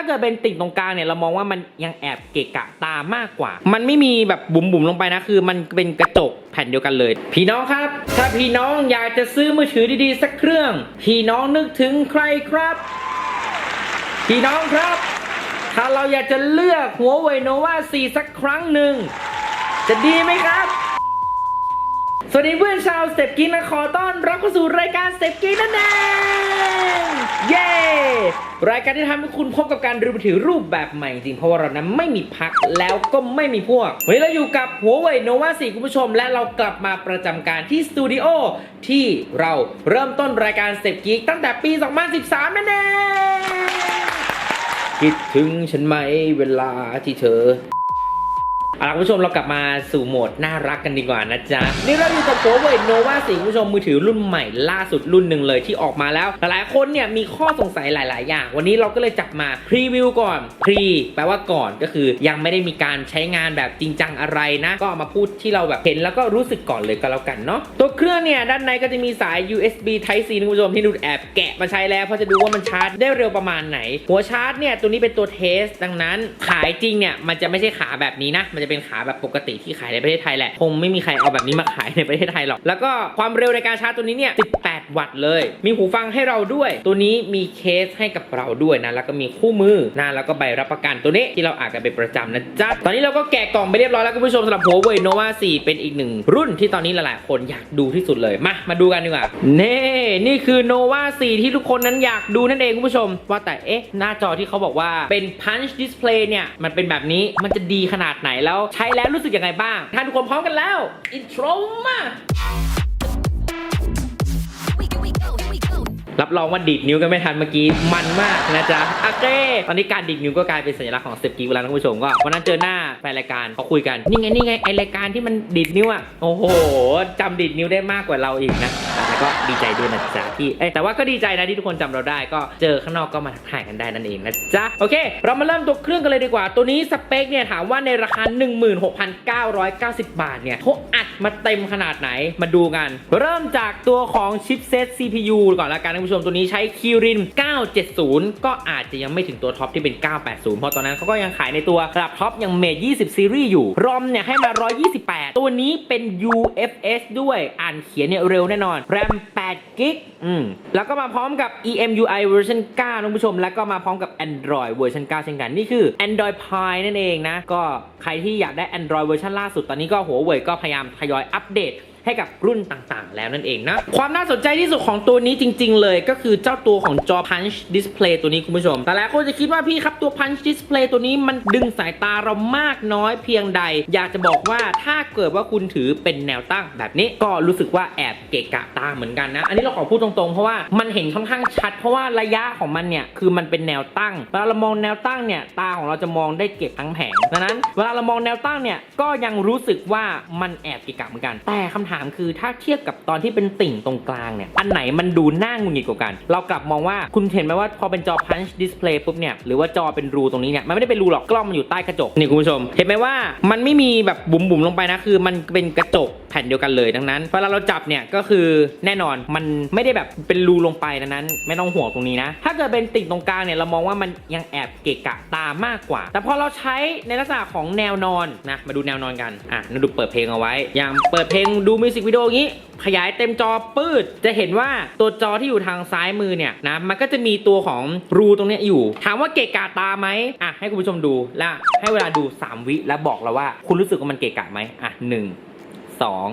ถ้าเกิดเป็นติ่งตรงกลางเนี่ยเรามองว่ามันยังแอบเกะกะตามากกว่า มันไม่มีแบบบุ๋มๆลงไปนะคือ มันเป็นกระจกแผ่นเดียวกันเลย พี่น้องครับ ถ้าพี่น้องอยากจะซื้อมือถือดีๆสักเครื่อง พี่น้องนึกถึงใครครับ พี่น้องครับ ถ้าเราอยากจะเลือกหัวเว่ยโนวา4สักครั้งหนึ่งจะดีไหมครับสวัสดีเพื่อนชาวสเต็ปกิ้งนะขอต้อนรับเข้าสู่รายการสเต็ปกิ้งนั่นเอง เย้ รายการที่ทำให้คุณพบกับการรีวิวถือรูปแบบใหม่จริง เพราะว่าเรานั้นไม่มีพักแล้วก็ไม่มีพวก วันนี้เราอยู่กับหัวเว่ยโนวา4คุณผู้ชม และเรากลับมาประจำการที่สตูดิโอที่เราเริ่มต้นรายการเต็ปกิ้งตั้งแต่ปี 2013 นั่นเองคิดถึงฉันไหมเวลาที่เธอ เอาล่ะคุณผู้ชมเรากลับมาสู่โหมดน่ารักกันดีกว่านะจ๊ะ นี่เราอยู่กับ Huawei Nova 4คุณผู้ชมมือถือรุ่นใหม่ล่าสุดรุ่นหนึ่งเลยที่ออกมาแล้ว หลายๆคนเนี่ยมีข้อสงสัยหลาย ๆ อย่าง วันนี้เราก็เลยจับมาพรีวิวก่อนพรีแปลว่าก่อนก็คือยังไม่ได้มีการใช้งานแบบจริงจังอะไรนะ ก็เอามาพูดที่เราแบบเห็นแล้วก็รู้สึกก่อนเลยก็แล้วกันเนาะตัวเครื่องเนี่ยด้านในก็จะมีสาย USB Type C นะคุณผู้ชมที่ดูแอบแกะมาใช้แล้วเพราะจะดูว่ามันชาร์จได้เร็วประมาณไหน หัวชาร์จเนี่ยตัวนี้เป็นตัวเทสดังนั้นขายจริงเนี่ยมันจะไม่ใช่ขาแบบนี้นะมันจะเป็นขาแบบปกติที่ขายในประเทศไทยแหละ คงไม่มีใครเอาแบบนี้มาขายในประเทศไทยหรอก แล้วก็ความเร็วในการชาร์จตัวนี้เนี่ย 18 วัตต์เลย มีหูฟังให้เราด้วย ตัวนี้มีเคสให้กับเราด้วยนะ แล้วก็มีคู่มือนะ แล้วก็ใบรับประกันตัวนี้ที่เราอ่านกันเป็นประจำนะจ๊ะ ตอนนี้เราก็แกะกล่องไปเรียบร้อยแล้วคุณผู้ชมสำหรับ Huawei Nova 4 เป็นอีกหนึ่งรุ่นที่ตอนนี้หลายๆคนอยากดูที่สุดเลย มา มาดูกันดีกว่า เน่นี่คือ Nova 4 ที่ทุกคนนั้นอยากดูนั่นเองคุณผู้ชม ว่าแต่ เอ๊ะ หน้าจอที่เขาบอกว่าเป็น Punch Display เนี่ย มันเป็นแบบนี้ มันจะดีขนาดไหนแล้วใช้แล้วรู้สึกยังไงบ้างถ้านทุกคนพร้อมกันแล้วอินโทรมารับรองว่าดีดนิ้วกันไม่ทันเมื่อกี้มันมากนะจ๊ะโอเคตอนนี้การดีดนิ้วก็กลายเป็นสัญลักษณ์ของสเต็ปกีเวลาท่านผู้ชมก็วันนั้นเจอหน้าแฟนรายการเขาคุยกันนี่ไงนี่ไงไอรายการที่มันดีดนิ้วอะโอ้โหจำดีดนิ้วได้มากกว่าเราอีกนะ ก็ดีใจด้วยนะจ๊ะที่เอ้ยแต่ว่าก็ดีใจนะที่ทุกคนจำเราได้ก็เจอข้างนอกก็มาทักทายกันได้นั่นเองนะจ๊ะโอเค เรามาเริ่มตัวเครื่องกันเลยดีกว่า ตัวนี้สเปคเนี่ยถามว่าในราคา 16,990 บาทเนี่ยเขาอัดมาเต็มขนาดไหนมาดูกัน เริ่มจากตัวของชิปเซต CPU ก่อนละกันท่านผู้ชมตัวนี้ใช้ Kirin 970 ก็อาจจะยังไม่ถึงตัวท็อปที่เป็น 980 เพราะตอนนั้นเขาก็ยังขายในตัวระดับท็อปยัง Mate 20 Series อยู่ ROM เนี่ยให้มา 128 ตัวนี้เป็น UFS ด้วยอ่านเขียนเนี่ยเร็วแน่นอน RAM 8 g b อืมแล้วก็มาพร้อมกับ EMUI เวอร์ชัน9ท่านผู้ชม แล้วก็มาพร้อมกับ Android เวอร์ชัน9เช่นกัน นี่คือ Android Pie นั่นเองนะ ก็ใครที่อยากได้ Android เวอร์ชันล่าสุดตอนนี้ก็หัวเว่ยก็พยายามทยอยอัปเดต ให้กับรุ่นต่างๆ แล้วนั่นเองนะ ความน่าสนใจที่สุดของตัวนี้จริง ๆ เลย ก็คือเจ้าตัวของจอ Punch Display ตัวนี้คุณผู้ชม แต่หลายคนจะคิดว่าพี่ครับตัว Punch Display ตัวนี้มันดึงสายตาเรามากน้อยเพียงใด อยากจะบอกว่าถ้าเกิดว่าคุณถือเป็นแนวตั้งแบบนี้ก็รู้สึกว่าแอบเกะกะตาเหมือนกันนะ อันนี้เราขอพูดตรงๆ เพราะว่ามันเห็นค่อนข้างชัด เพราะว่าระยะของมันเนี่ยคือมันเป็นแนวตั้งเวลาเรามองแนวตั้งเนี่ยตาของเราจะมองได้เก็บทั้งแผงดังนั้น เวลาเรามองแนวตั้งเนี่ยก็ยังรู้สึกว่ามันแอบเกะกะเหมือนกันแต่คำถามามคือถ้าเทียบกับตอนที่เป็นติ่งตรงกลางเนี่ย อันไหนมันดูน่างุนงิดกว่ากัน เรากลับมองว่าคุณเห็นไหมว่าพอเป็นจอ punch display ปุ๊บเนี่ย หรือว่าจอเป็นรูตรงนี้เนี่ย มันไม่ได้เป็นรูหรอกกล้องมันอยู่ใต้กระจก นี่คุณผู้ชม เห็นไหมว่ามันไม่มีแบบบุ๋มๆลงไปนะ คือมันเป็นกระจกแผ่นเดียวกันเลยดังนั้นเวลาเราจับเนี่ยก็คือแน่นอนมันไม่ได้แบบเป็นรูลงไปดังนั้น ไม่ต้องห่วงตรงนี้นะ ถ้าเกิดเป็นติ่งตรงกลางเนี่ยเรามองว่ามันยังแอบเกะกะตามากกว่า แต่พอเราใช้ในลักษณะของแนวนอนนะมาดูแนวนอนกันอะนดูเปิดเพลงเอาไว้อย่างเปิดเพลงดูมิวสิกวิดีโองนี้ ขยายเต็มจอปืดจะเห็นว่าตัวจอที่อยู่ทางซ้ายมือเนี่ยนะมันก็จะมีตัวของรูตรงนี้อยู่ ถามว่าเกะกะตาไหมอะให้คุณผู้ชมดูแล้วให้เวลาดู 3 วิแล้วบอกเราว่า คุณรู้สึกว่ามันเกะกะไหมอะหนึ่งสอง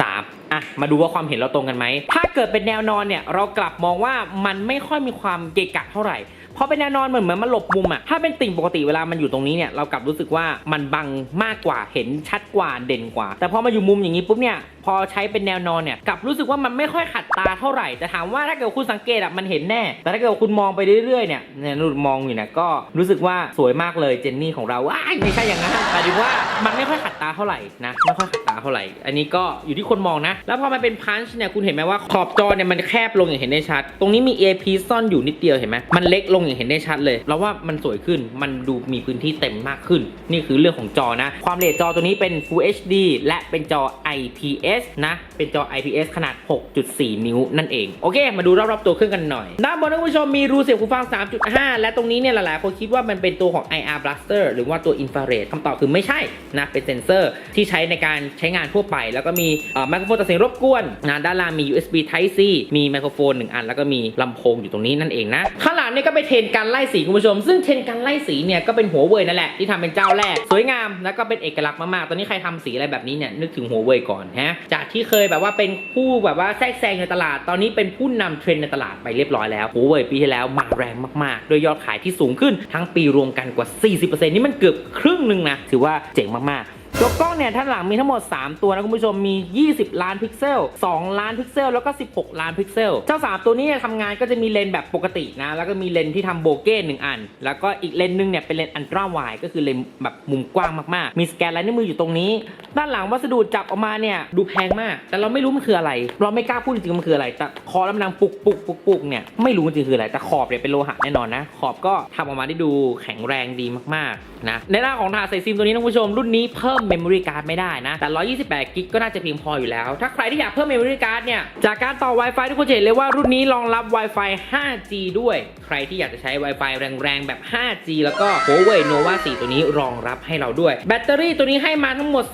สามอะมาดูว่าความเห็นเราตรงกันไหมถ้าเกิดเป็นแนวนอนเนี่ยเรากลับมองว่ามันไม่ค่อยมีความเกะกะเท่าไหร่ พอเป็นแนวนอนเหมือนเหมือนมันหลบมุมอะถ้าเป็นติ่งปกติเวลามันอยู่ตรงนี้เนี่ยเรากลับรู้สึกว่ามันบังมากกว่าเห็นชัดกว่าเด่นกว่า แต่พอมาอยู่มุมอย่างนี้ปุ๊บเนี่ยพอใช้เป็นแนวนอนเนี่ยกลับรู้สึกว่ามันไม่ค่อยขัดตาเท่าไหร่แต่ถามว่าถ้าเกิดคุณสังเกตอะมันเห็นแน่ แต่ถ้าเกิดคุณมองไปเรื่อยๆเนี่ยเนี่ยนูมองอยู่เนี่ยก็รู้สึกว่าสวยมากเลยเจนนี่ของเราว้ายไม่ใช่อย่างนั้นหมายถึงว่ามันไม่ค่อยขัดตาเท่าไหร่นะไม่ค่อยขัดาเท่าไหร่ อันนี้ก็อยู่ที่คนมองนะ แล้วพอมันเป็นพันช์เนี่ยคุณเห็นไหมว่าขอบจอเนี่ยมันแคบลงอย่างเห็นได้ชัด ตรงนี้มี AP ซ่อนอยู่นิดเดียวเห็นไหมมันเล็กลงอย่างเห็นได้ชัดเลยเราว่ามันสวยขึ้นมันดูมีพื้นที่เต็มมากขึ้น นี่คือเรื่องของจอนะ ความเรทจอตัวนี้เป็น Full HD และเป็นจอ IPS นะ เป็นจอ IPS ขนาด 6.4 นิ้วนั่นเอง โอเค มาดูรอบๆตัวเครื่องกันหน่อย ด้านบนท่านผู้ชมมีรูเสียบหูฟัง 3.5 และตรงนี้เนี่ยหลายๆ คนคิดว่ามันเป็นตัวของ IR Blaster หรือว่าตัว Infrared คำตอบคือไม่ใช่นะ เป็นเซนเซอร์ที่ใช้ในการใช้งานทั่วไป แล้วก็มีไมโครโฟนตัดเสียงรบกวนนะด้านล่างมี USB Type C มีไมโครโฟนหนึ่งอัน แล้วก็มีลำโพงอยู่ตรงนี้นั่นเองนะ ข้างหลังเนี่ยก็เป็นเทรนการไล่สีคุณผู้ชม ซึ่งเทรนการไล่สีเนี่ยก็เป็นหัวเว่ยนั่นแหละที่ทำเป็นเจ้าแรก สวยงามแล้วก็เป็นเอกลักษณ์มากๆ ตอนนี้ใครทำสีอะไรแบบนี้เนี่ยนึกถึงหัวเว่ยก่อนฮะ จากที่เคยแบบว่าเป็นผู้แบบว่าแทรกแซงในตลาด ตอนนี้เป็นผู้นำเทรนด์ในตลาดไปเรียบร้อยแล้วหัวเว่ยปีที่แล้วมาแรงมากๆโดยยอดขายที่สูงขึ้นทั้งปีรวมกันกว่า 40%นี่มันเกือบครึ่งหนึ่งนะถือว่าเจ๋งมากๆ ตัวกล้องเนี่ยท่านหลังมีทั้งหมด 3 ตัวนะคุณผู้ชมมี 20 ล้านพิกเซล 2 ล้านพิกเซล แล้วก็ 16 ล้านพิกเซล เจ้า 3 ตัวนี้เนี่ยทำงานก็จะมีเลนส์แบบปกตินะ แล้วก็มีเลนส์ที่ทำโบเก้หนึ่งอัน แล้วก็อีกเลนส์หนึงเนี่ยเป็นเลนส์อันตราไวก็คือเลนส์แบบมุมกว้างมากๆ มีสแกนลายนิ้วมืออยู่ตรงนี้ ด้านหลังวัสดุจับออกมาเนี่ยดูแพงมาก แต่เราไม่รู้มันคืออะไร เราไม่กล้าพูดจริงๆมันคืออะไร แต่คอล้วมันดังปุกปุกปุกปุกเนี่ยไม่รู้จริงๆคืออะไร แต่ขอบเนี่ยเป็นโลหะแน่นอนนะ ขอบก็ทำออกมาได้ดูแข็งแรงดีมากๆนะในหน้าของถาดใส่ซิมตัวนี้นะคุณผู้ชมรุ่นนี้เพิ่มเมมโมรี่การ์ดไม่ได้นะ แต่ 128กิกก็น่าจะเพียงพออยู่แล้ว ถ้าใครที่อยากเพิ่มเมมโมรี่การ์ดเนี่ย จากการต่อ Wi-Fi ทุกคนจะเห็นเลยว่ารุ่นนี้รองรับ Wi-Fi 5G ด้วย ใครที่อยากจะใช้ Wi-Fi แรงๆ แบบ 5G แล้วก็ Huawei Nova 4 ตัวนี้รองรับให้เราด้วย แบตเตอรี่ตัวนี้ให้มาทั้งหมด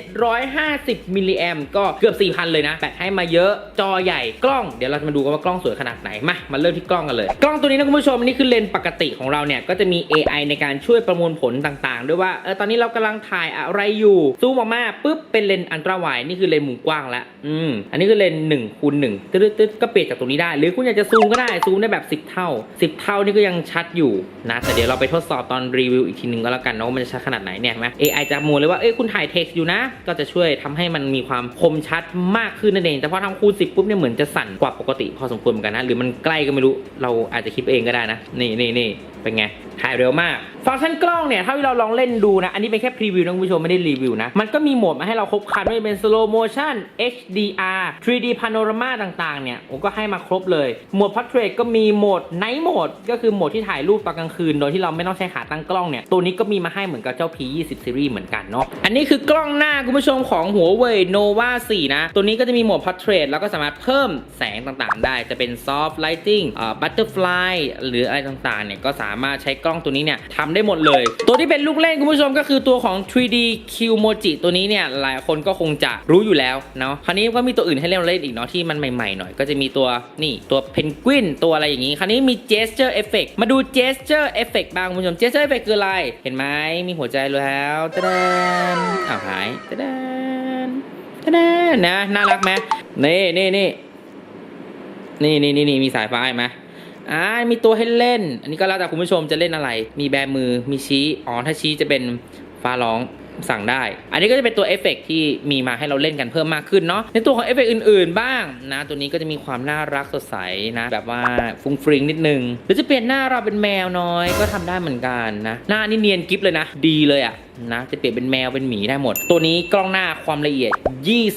3,750 มิลลิแอมก็เกือบ 4,000 เลยนะ แบตให้มาเยอะ จอใหญ่ กล้อง เดี๋ยวเราจะมาดูกันว่ากล้องสวยขนาดไหน มา มาเริ่มที่กล้องกันเลย กล้องตัวนี้นะคุณผู้ชมนี่คือเลนส์ปกติของเราเนี่ย ก็จะมี AI ในการช่วยประมวลผลต่างๆ ด้วยว่า เออ ตอนนี้เรากำลังถ่ายอะไรรอยู่ ซูมออกมาปุ๊บเป็นเลนอันตราไวนี่คือเลนมุมกว้างแล้วอืมอันนี้คือเลนส์1คูณ1ตึ๊ดๆๆก็เปลี่ยนจากตรงนี้ได้ หรือคุณอยากจะซูมก็ได้ซูมได้แบบ 10 เท่า 10 เท่านี่ก็ยังชัดอยู่นะแต่เดี๋ยวเราไปทดสอบตอนรีวิวอีกทีหนึ่งก็แล้วกันเนาะมันจะชัดขนาดไหนเนี่ยไหม AI จะมวลเลยว่าเอ้ยคุณถ่ายเท็กซ์อยู่นะ ก็จะช่วยทำให้มันมีความคมชัดมากขึ้นนั่นเองแต่พอทำคูณ10ปุ๊บเนี่ยเหมือนจะสั่นกว่าปกติพอสมควรเหมือนกันนะหรือมันใกล้ก็ไม่รู้เราอาจจะคิดเองก็ได้นะ นี่นี่นี่เป็นไงถ่ายเร็วมาก ฟังก์ชันกล้องเนี่ยเท่าที่เราลองเล่นดูนะอันนี้เป็นแค่พรีวิวนะคุณผู้ชมไม่ได้รีวิวนะ มันก็มีโหมดมาให้เราครบครันไม่ว่าจะเป็น slow motion HDR 3D panorama ต่างๆ เนี่ยผมก็ให้มาครบเลย โหมด portrait ก็มีโหมด night mode ก็คือโหมดที่ถ่ายรูปตอนกลางคืน โดยที่เราไม่ต้องใช้ขาตั้งกล้องเนี่ย ตัวนี้ก็มีมาให้เหมือนกับเจ้า P20 series เหมือนกันเนาะ อันนี้คือกล้องหน้าคุณผู้ชมของ Huawei Nova 4 นะ ตัวนี้ก็จะมีโหมด portrait แล้วก็สามารถเพิ่มแสงต่างๆ ได้ จะเป็น soft lighting อ่อ butterfly หรืออะไรต่างๆ เนี่ยก็สามารถใช้กล้องตัวนี้เนี่ยทำได้หมดเลย ตัวที่เป็นลูกเล่นคุณผู้ชมก็คือตัวของ 3D Q Moji ตัวนี้เนี่ยหลายคนก็คงจะรู้อยู่แล้วเนาะคราวนี้ก็มีตัวอื่นให้เล่นเล่นอีกเนาะที่มันใหม่ๆหน่อยก็จะมีตัวนี่ตัวเพนกวินตัวอะไรอย่างงี้ คราวนี้มี gesture effect มาดู gesture effect บ้างคุณผู้ชม gesture effect คืออะไรเห็นไหมมีหัวใจแล้วตะแดนอ้าวหายตะแดนตะแดนนะน่ารักไหมนี่นี่นี่นี่นี่นี่นี่มีสายฟ้าเห็นไหมอ่ามีตัวให้เล่น อันนี้ก็แล้วแต่คุณผู้ชมจะเล่นอะไร มีแบมือ มีชี้ อ๋อ ถ้าชี้จะเป็นฟ้าร้อง สั่งได้ อันนี้ก็จะเป็นตัวเอฟเฟกต์ที่มีมาให้เราเล่นกันเพิ่มมากขึ้นเนาะ ในตัวของเอฟเฟกต์อื่นๆ บ้างนะ ตัวนี้ก็จะมีความน่ารักสดใสนะ แบบว่าฟุ้งฟริงนิดนึง หรือจะเปลี่ยนหน้าเราเป็นแมวน้อยก็ทำได้เหมือนกันนะ หน้านี่เนียนกิฟเลยนะ ดีเลยอะ นะจะเปลี่ยนเป็นแมวเป็นหมีได้หมด ตัวนี้กล้องหน้าความละเอียด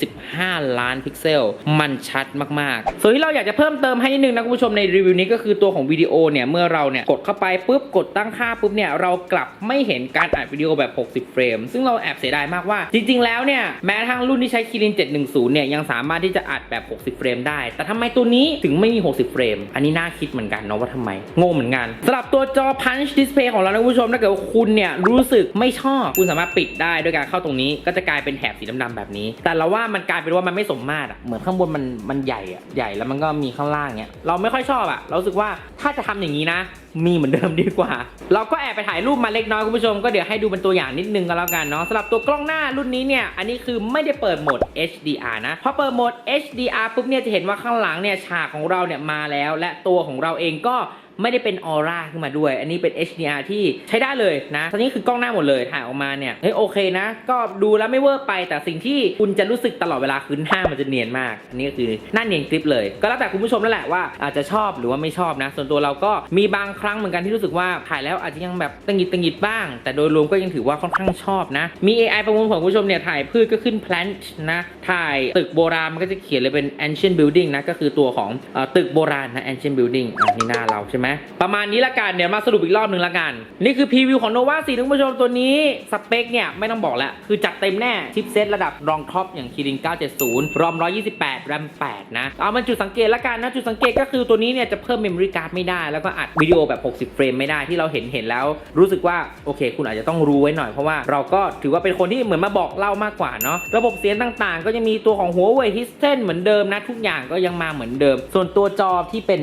25 ล้านพิกเซล มันชัดมากๆ ส่วนที่เราอยากจะเพิ่มเติมให้นิดนึงนะคุณผู้ชมในรีวิวนี้ก็คือตัวของวิดีโอเนี่ยเมื่อเราเนี่ยกดเข้าไปปุ๊บกดตั้งค่าปุ๊บเนี่ยเรากลับไม่เห็นการอัดวิดีโอแบบ 60 เฟรม ซึ่งเราแอบเสียดายมากว่า จริง ๆ แล้วเนี่ยแม้ทั่งรุ่นที่ใช้คิริน 710 เนี่ยยังสามารถที่จะอัดแบบ 60 เฟรมได้ แต่ทำไมตัวนี้ถึงไม่มี 60 เฟรม อันนี้น่าคิดเหมือนกันเนาะว่าทำไมโง่เหมือนกันสำหรับตัวจอ Punch Display ของเรานะคุณผู้ชมถ้าเกิดว่าคุณเนี่ยรู้สึกไม่ชอบคุณสามารถปิดได้ด้วยการเข้าตรงนี้ ก็จะกลายเป็นแถบสีดำๆแบบนี้ แต่เราว่ามันกลายเป็นว่ามันไม่สมมาตรอะเหมือนข้างบนมันมันใหญ่อะใหญ่แล้วมันก็มีข้างล่างเนี้ยเราไม่ค่อยชอบอะเราสึกว่าถ้าจะทำอย่างนี้นะ มีเหมือนเดิมดีกว่า เราก็แอบไปถ่ายรูปมาเล็กน้อยคุณผู้ชมก็เดี๋ยวให้ดูเป็นตัวอย่างนิดนึงก็แล้วกันเนาะสำหรับตัวกล้องหน้ารุ่นนี้เนี่ยอันนี้คือไม่ได้เปิดโหมด HDR นะพอเปิดโหมด HDR ปุ๊บเนี่ยจะเห็นว่าข้างหลังเนี่ยฉากของเราเนี่ยมาแล้ว และตัวของเราเองก็ ไม่ได้เป็นออร่าขึ้นมาด้วย อันนี้เป็น HDR ที่ใช้ได้เลยนะตอนนี้คือกล้องหน้าหมดเลยถ่ายออกมาเนี่ยเฮ้ยโอเคนะ ก็ดูแล้วไม่เวอร์ไปแต่สิ่งที่คุณจะรู้สึกตลอดเวลาคือหน้ามันจะเนียนมาก อันนี้ก็คือหน้าเนียนกริบเลย ก็แล้วแต่คุณผู้ชมนั่นแหละว่าอาจจะชอบหรือว่าไม่ชอบนะ ส่วนตัวเราก็มีบางครั้งเหมือนกันที่รู้สึกว่าถ่ายแล้วอาจจะยังแบบตังหิดตังหิดบ้าง แต่โดยรวมก็ยังถือว่าค่อนข้างชอบนะ มี AI ประมวลผลคุณผู้ชมเนี่ยถ่ายพืชก็ขึ้น plant นะถ่ายตึกโบราณมันก็จะเขียนเลยเป็น ancient building นะก็คือตัวของอตึกโบราณนะ ancient building อะนี่หน้าเราใช่ไหมไหมประมาณนี้ละกันเดี๋ยวมาสรุปอีกรอบหนึ่งละกัน นี่คือพรีวิวของ Nova 4ท่านผู้ชมตัวนี้สเปคเนี่ยไม่ต้องบอกแล้ว คือจัดเต็มแน่ชิปเซตระดับรองท็อปอย่าง Kirin 970 รอม 128 RAM 8นะ เอามันจุดสังเกตละกันนะ จุดสังเกตก็คือตัวนี้เนี่ยจะเพิ่ม memory card ไม่ได้ แล้วก็อัดวิดีโอแบบ 60 เฟรมไม่ได้ที่เราเห็นเห็นแล้ว รู้สึกว่าโอเค คุณอาจจะต้องรู้ไว้หน่อยเพราะว่าเราก็ถือว่าเป็นคนที่เหมือนมาบอกเล่ามากกว่าเนาะระบบเสียงต่างๆ ก็ยังมีตัวของหัวเว่ยฮิสเทนเหมือนเดิมนะทุกอย่างก็ยังมาเหมือนเดิม ส่วนตัวจอที่เป็น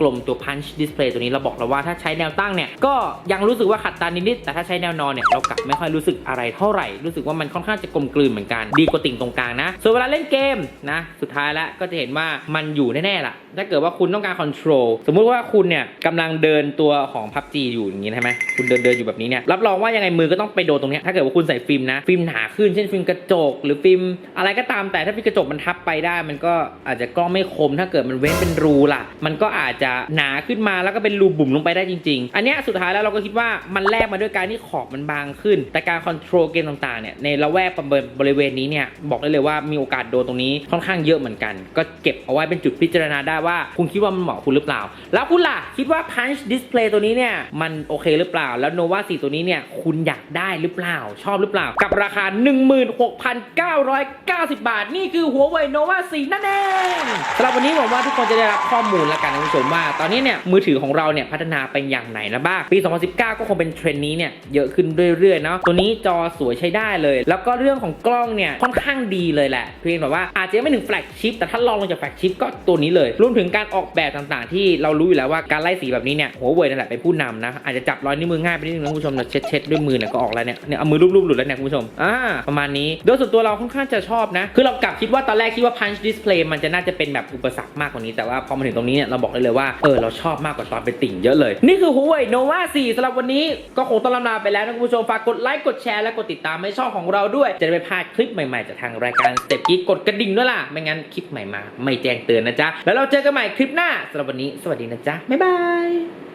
กลมๆตัว punch display ตัวนี้เราบอกแล้วว่าถ้าใช้แนวตั้งเนี่ยก็ยังรู้สึกว่าขัดตานิดๆแต่ถ้าใช้แนวนอนเนี่ยเรากลับไม่ค่อยรู้สึกอะไรเท่าไหร่รู้สึกว่ามันค่อนข้างจะกลมกลืนเหมือนกันดีกว่าติ่งตรงกลางนะส่วนเวลาเล่นเกมนะสุดท้ายแล้วก็จะเห็นว่ามันอยู่แน่ๆล่ะถ้าเกิดว่าคุณต้องการ control สมมุติว่าคุณเนี่ยกำลังเดินตัวของ PUBG อยู่อย่างนี้ใช่ไหมคุณเดินเดินอยู่แบบนี้เนี่ยรับรองว่ายังไงมือก็ต้องไปโดนตรงนี้ถ้าเกิดว่าคุณใส่ฟิล์มนะฟิล์มหนาขึ้นเช่นฟิล์มกระจก หรือฟิล์มอะไรก็ตามแต่ถ้าฟิล์มกระจกมันทับไปได้ มันก็อาจจะกล้องไม่คม ถ้าเกิดมันเว้นเป็นรูล่ะ มันก็อาจจะหนาขึ้นมาแล้วก็เป็นรูบุ่มลงไปได้จริง ๆ อันเนี้ยสุดท้ายแล้วเราก็คิดว่ามันแลกมาด้วยการที่ขอบมันบางขึ้น แต่การคอนโทรลเกมต่างๆเนี่ยในละแวกบริเวณนี้เนี่ยบอกได้เลยว่ามีโอกาสโดนตรงนี้ค่อนข้างเยอะเหมือนกัน ก็เก็บเอาไว้เป็นจุดพิจารณาได้ว่า คุณคิดว่ามันเหมาะคุณหรือเปล่า แล้วคุณล่ะคิดว่า punch display ตัวนี้เนี่ยมันโอเคหรือเปล่า แล้ว nova 4 ตัวนี้เนี่ยคุณอยากได้หรือเปล่า ชอบหรือเปล่า กับราคา 16,990 บาท นี่คือหัวเว่ย nova 4 นั่นเองสำหรับวันนี้หวังว่าทุกคนจะได้รับข้อมูลแล้วกันนะคุณผู้ชมว่า ตอนนี้เนี่ยมือถือของเราเนี่ยพัฒนาไปอย่างไหนนะบ้าง ปี 2019 ก็คงเป็นเทรนด์นี้เนี่ยเยอะขึ้นเรื่อยๆเนาะ ตัวนี้จอสวยใช้ได้เลย แล้วก็เรื่องของกล้องเนี่ยค่อนข้างดีเลยแหละ เพียงแต่ว่าอาจจะไม่ถึงแฟลกชิปแต่ถ้าลองลงจากแฟลกชิปก็ตัวนี้เลย รวมถึงการออกแบบต่างๆ ที่เรารู้อยู่แล้วว่าการไล่สีแบบนี้เนี่ยหัวเว่ยนั่นแหละเป็นผู้นำนะ อาจจะจับรอยนิ้วมือง่ายไปนิดนึงนะคุณผู้ชมนะเช็ดๆด้วยมือเนี่ยก็ออกแล้วเนี่ยเนี่ยเอามือรูปๆหลุดแล้วเนี่ยคุณผู้ชมอ่าประมาณนี้โดยส่วนตัวเราค่อนข้างจะชอบนะ คือเรากลับคิดว่าตอนแรกคิดว่า punch display มันจะน่าจะเป็นแบบอุปสรรคมากกว่านี้แต่ว่าพอมาถึงตรงนี้เนี่ยเราบอกได้เลยว่าเออเราชอบมากกว่าตอนไปติ่งเยอะเลย นี่คือหัวเว่ย nova 4สำหรับวันนี้ก็คงต้องลำลาไปแล้วนะคุณผู้ชม ฝากกดไลค์ กดแชร์ และกดติดตามให้ช่องของเราด้วย จะได้ไม่พลาดคลิปใหม่ ๆ จากทางรายการสเต็ปกิ๊กกดกระดิ่งด้วยล่ะ ไม่งั้นคลิปใหม่มา ไม่แจ้งเตือนนะจ๊ะ แล้วเราเจอกันใหม่คลิปหน้าสำหรับวันนี้ สวัสดีนะจ๊ะ บ๊ายบาย